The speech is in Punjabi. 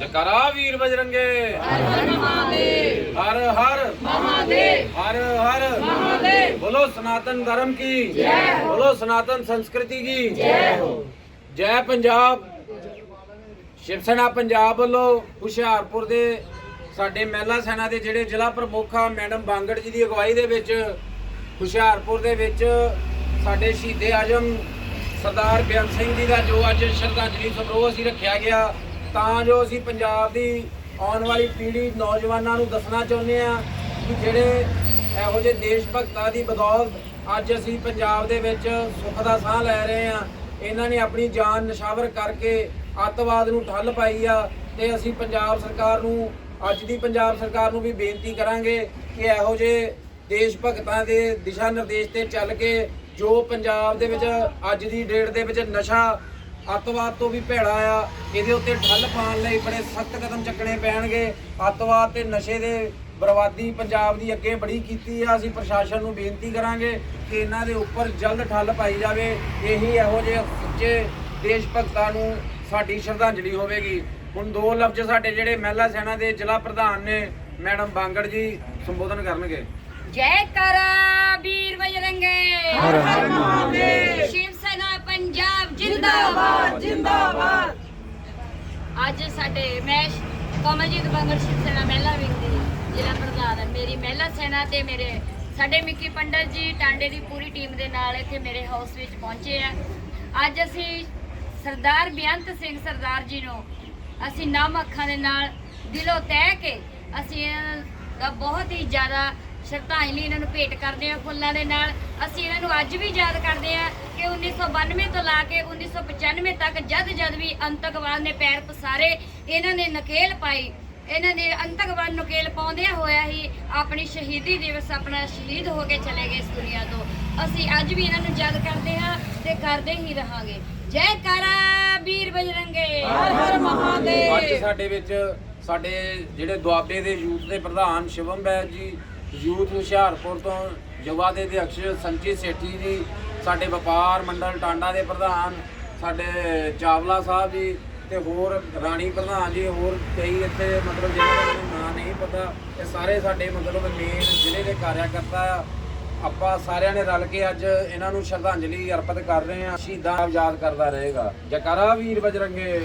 ਜਕਰਾ ਵੀਰ ਬਜਰੰਗੇ। ਹਰ ਹਰ ਮਹਾਦੇਵ ਹਰ ਹਰ ਮਹਾਦੇਵ ਹਰ ਹਰ ਮਹਾਦੇਵ ਬੋਲੋ ਸਨਾਤਨ ਧਰਮ ਕੀ? ਜੈ ਬੋਲੋ ਸਨਾਤਨ ਸੰਸਕ੍ਰਿਤੀ ਕੀ? ਜੈ ਹੋ ਜੈ ਪੰਜਾਬ। ਸ਼ਿਵ ਸੈਨਾ ਪੰਜਾਬ ਵੱਲੋਂ ਹੁਸ਼ਿਆਰਪੁਰ ਦੇ ਸਾਡੇ ਮਹਿਲਾ ਸੈਨਾ ਦੇ ਜਿਹੜੇ ਜ਼ਿਲ੍ਹਾ ਪ੍ਰਮੁੱਖ ਆ, ਮੈਡਮ ਬਾਂਗੜ ਜੀ ਦੀ ਅਗਵਾਈ ਦੇ ਵਿੱਚ ਹੁਸ਼ਿਆਰਪੁਰ ਦੇ ਵਿੱਚ ਸਾਡੇ ਸ਼ਹੀਦੇ ਆਜਮ ਸਰਦਾਰ ਬੇਅੰਤ ਸਿੰਘ ਜੀ ਦਾ ਜੋ ਅੱਜ ਸ਼ਰਧਾਂਜਲੀ ਸਮਾਰੋਹ ਅਸੀਂ ਰੱਖਿਆ ਗਿਆ। ਤਾਂ ਜੋ ਅਸੀਂ ਪੰਜਾਬ ਦੀ ਆਉਣ ਵਾਲੀ ਪੀੜ੍ਹੀ ਨੌਜਵਾਨਾਂ ਨੂੰ ਦੱਸਣਾ ਚਾਹੁੰਦੇ ਆ ਕਿ ਜਿਹੜੇ ਇਹੋ ਜਿਹੇ ਦੇਸ਼ ਭਗਤਾਂ ਦੀ ਬਦੌਲਤ ਅੱਜ ਅਸੀਂ ਪੰਜਾਬ ਦੇ ਵਿੱਚ ਸੁੱਖ ਦਾ ਸਾਹ ਲੈ ਰਹੇ ਆ ਇਹਨਾਂ ਨੇ ਆਪਣੀ ਜਾਨ ਨਿਸ਼ਾਵਰ ਕਰਕੇ ਅੱਤਵਾਦ ਨੂੰ ਠੱਲ ਪਾਈ ਆ ਤੇ ਅਸੀਂ ਪੰਜਾਬ ਸਰਕਾਰ ਨੂੰ, ਅੱਜ ਦੀ ਪੰਜਾਬ ਸਰਕਾਰ ਨੂੰ ਵੀ ਬੇਨਤੀ ਕਰਾਂਗੇ ਕਿ ਇਹੋ ਜਿਹੇ ਦੇਸ਼ ਭਗਤਾਂ ਦੇ ਦਿਸ਼ਾ ਨਿਰਦੇਸ਼ ਤੇ ਚੱਲ ਕੇ ਜੋ ਪੰਜਾਬ ਦੇ ਵਿੱਚ ਅੱਜ ਦੀ ਡੇਟ ਦੇ ਵਿੱਚ ਨਸ਼ਾ ਅੱਤਵਾਦ ਤੋਂ ਵੀ ਭੈੜਾ ਆ। ਇਹਦੇ ਉੱਤੇ ਠੱਲ ਪਾਉਣ ਲਈ ਬੜੇ ਸਖਤ ਕਦਮ ਚੱਕਣੇ ਪੈਣਗੇ। ਅੱਤਵਾਦ ਤੇ ਨਸ਼ੇ ਦੇ ਬਰਬਾਦੀ ਪੰਜਾਬ ਦੀ ਅੱਗੇ ਬੜੀ ਕੀਤੀ ਆ। ਅਸੀਂ ਪ੍ਰਸ਼ਾਸਨ ਨੂੰ ਬੇਨਤੀ ਕਰਾਂਗੇ ਕਿ ਇਹਨਾਂ ਦੇ ਉੱਪਰ ਜਲਦ ਠੱਲ ਪਾਈ ਜਾਵੇ। ਇਹੀ ਇਹੋ ਜਿਹੇ ਸੱਚੇ ਦੇਸ਼ ਭਗਤਾਂ ਨੂੰ ਸਾਡੀ ਸ਼ਰਧਾਂਜਲੀ ਹੋਵੇਗੀ। ਹੁਣ ਦੋ ਲਫ਼ਜ਼ ਸਾਡੇ ਜਿਹੜੇ ਮਹਿਲਾ ਸੈਨਾ ਦੇ ਜ਼ਿਲ੍ਹਾ ਪ੍ਰਧਾਨ ਨੇ ਮੈਡਮ ਬਾਂਗੜ ਜੀ ਸੰਬੋਧਨ ਕਰਨਗੇ। ਜੈ ਕਰਾ ਵੀਰ ਬਜਰੰਗੇ। ਹਰ ਹਰ ਮਹਾਦੇਵ ਸ਼ਿਵ ਸੈਨਾ ਪੰਜਾਬ ਜਿੰਦਾਬਾਦ ਜਿੰਦਾਬਾਦ ਅੱਜ ਸਾਡੇ ਮੈਂ ਕਮਲਜੀਤ ਬੰਗਲ ਸ਼ਿਵ ਸੈਨਾ ਮਹਿਲਾ ਵਿੰਗ ਦੀ ਜ਼ਿਲ੍ਹਾ ਪ੍ਰਧਾਨ ਹੈ। ਮੇਰੀ ਮਹਿਲਾ ਸੈਨਾ ਤੇ ਮੇਰੇ ਸਾਡੇ ਮਿੱਕੀ ਪੰਡਤ ਜੀ ਟਾਂਡੇ ਦੀ ਪੂਰੀ ਟੀਮ ਦੇ ਨਾਲ ਇੱਥੇ ਮੇਰੇ ਹਾਊਸ ਵਿੱਚ ਪਹੁੰਚੇ ਆ। ਅੱਜ ਅਸੀਂ ਸਰਦਾਰ ਬੇਅੰਤ ਸਿੰਘ ਸਰਦਾਰ ਜੀ ਨੂੰ ਅਸੀਂ ਨਾਮ ਅੱਖਾਂ ਦੇ ਨਾਲ ਦਿਲੋਂ ਤਹਿ ਕੇ ਅਸੀਂ ਇਹਨਾਂ ਦਾ ਬਹੁਤ ਹੀ ਜ਼ਿਆਦਾ ਸ਼ਰਧਾਂਜਲੀ ਇਹਨਾਂ ਨੂੰ ਭੇਟ ਕਰਦੇ ਆ ਫੁੱਲਾਂ ਦੇ ਨਾਲ। ਅਸੀਂ ਇਹਨਾਂ ਨੂੰ ਅੱਜ ਵੀ ਯਾਦ ਕਰਦੇ ਆ ਕਿ 1992 ਤੋਂ ਲਾ ਕੇ 1995 ਤੱਕ ਜਦ ਜਦ ਵੀ ਅੰਤਕਵਾਦ ਨੇ ਪੈਰ ਪਸਾਰੇ, ਇਹਨਾਂ ਨੇ ਨਕੇਲ ਪਾਈ। ਇਹਨਾਂ ਨੇ ਅੰਤਕਵਾਦ ਨਕੇਲ ਪਾਉਂਦਿਆਂ ਹੋਇਆ ਹੀ ਆਪਣੀ ਸ਼ਹੀਦੀ ਦਿਵਸ ਆਪਣਾ ਸ਼ਹੀਦ ਹੋ ਕੇ ਚਲੇ ਗਏ ਇਸ ਦੁਨੀਆ ਤੋਂ। ਅਸੀਂ ਅੱਜ ਵੀ ਇਹਨਾਂ ਨੂੰ ਯਾਦ ਕਰਦੇ ਹਾਂ ਤੇ ਕਰਦੇ ਹੀ ਰਹਾਂਗੇ। ਜੈ ਕਰਾ ਵੀਰ ਬਜਰੰਗੇ, ਹਰ ਹਰ ਅੱਜ ਸਾਡੇ ਵਿੱਚ ਸਾਡੇ ਜਿਹੜੇ ਦੁਆਬੇ ਦੇ ਯੂਥ ਦੇ ਪ੍ਰਧਾਨ ਸ਼ਿਵਮ ਬੈਦ ਜੀ ਯੂਥ ਹੁਸ਼ਿਆਰਪੁਰ ਤੋਂ ਯੁਵਾ ਦੇ ਅਧਿਕਸ਼ ਸੰਜੀਤ ਸੇਠੀ ਜੀ, ਸਾਡੇ ਵਪਾਰ ਮੰਡਲ ਟਾਂਡਾ ਦੇ ਪ੍ਰਧਾਨ, ਸਾਡੇ ਚਾਵਲਾ ਸਾਹਿਬ ਜੀ ਤੇ ਹੋਰ ਰਾਣੀ ਪ੍ਰਧਾਨ ਜੀ, ਹੋਰ ਕਈ ਇੱਥੇ ਮਤਲਬ ਜਿਹਨਾਂ ਦਾ ਮੈਨੂੰ ਨਾਂ ਨਹੀਂ ਪਤਾ, ਇਹ ਸਾਰੇ ਸਾਡੇ ਮਤਲਬ ਮੇਨ ਜ਼ਿਲ੍ਹੇ ਦੇ ਕਾਰਿਆਕਰਤਾ ਆ। ਆਪਾਂ ਸਾਰਿਆਂ ਨੇ ਰਲ ਕੇ ਅੱਜ ਇਹਨਾਂ ਨੂੰ ਸ਼ਰਧਾਂਜਲੀ ਅਰਪਿਤ ਕਰ ਰਹੇ ਹਾਂ। ਸ਼ਹੀਦਾਂ ਨੂੰ ਯਾਦ ਕਰਦਾ ਰਹੇਗਾ। ਜਕਾਰਾ ਵੀਰ ਬਜਰੰਗੇ।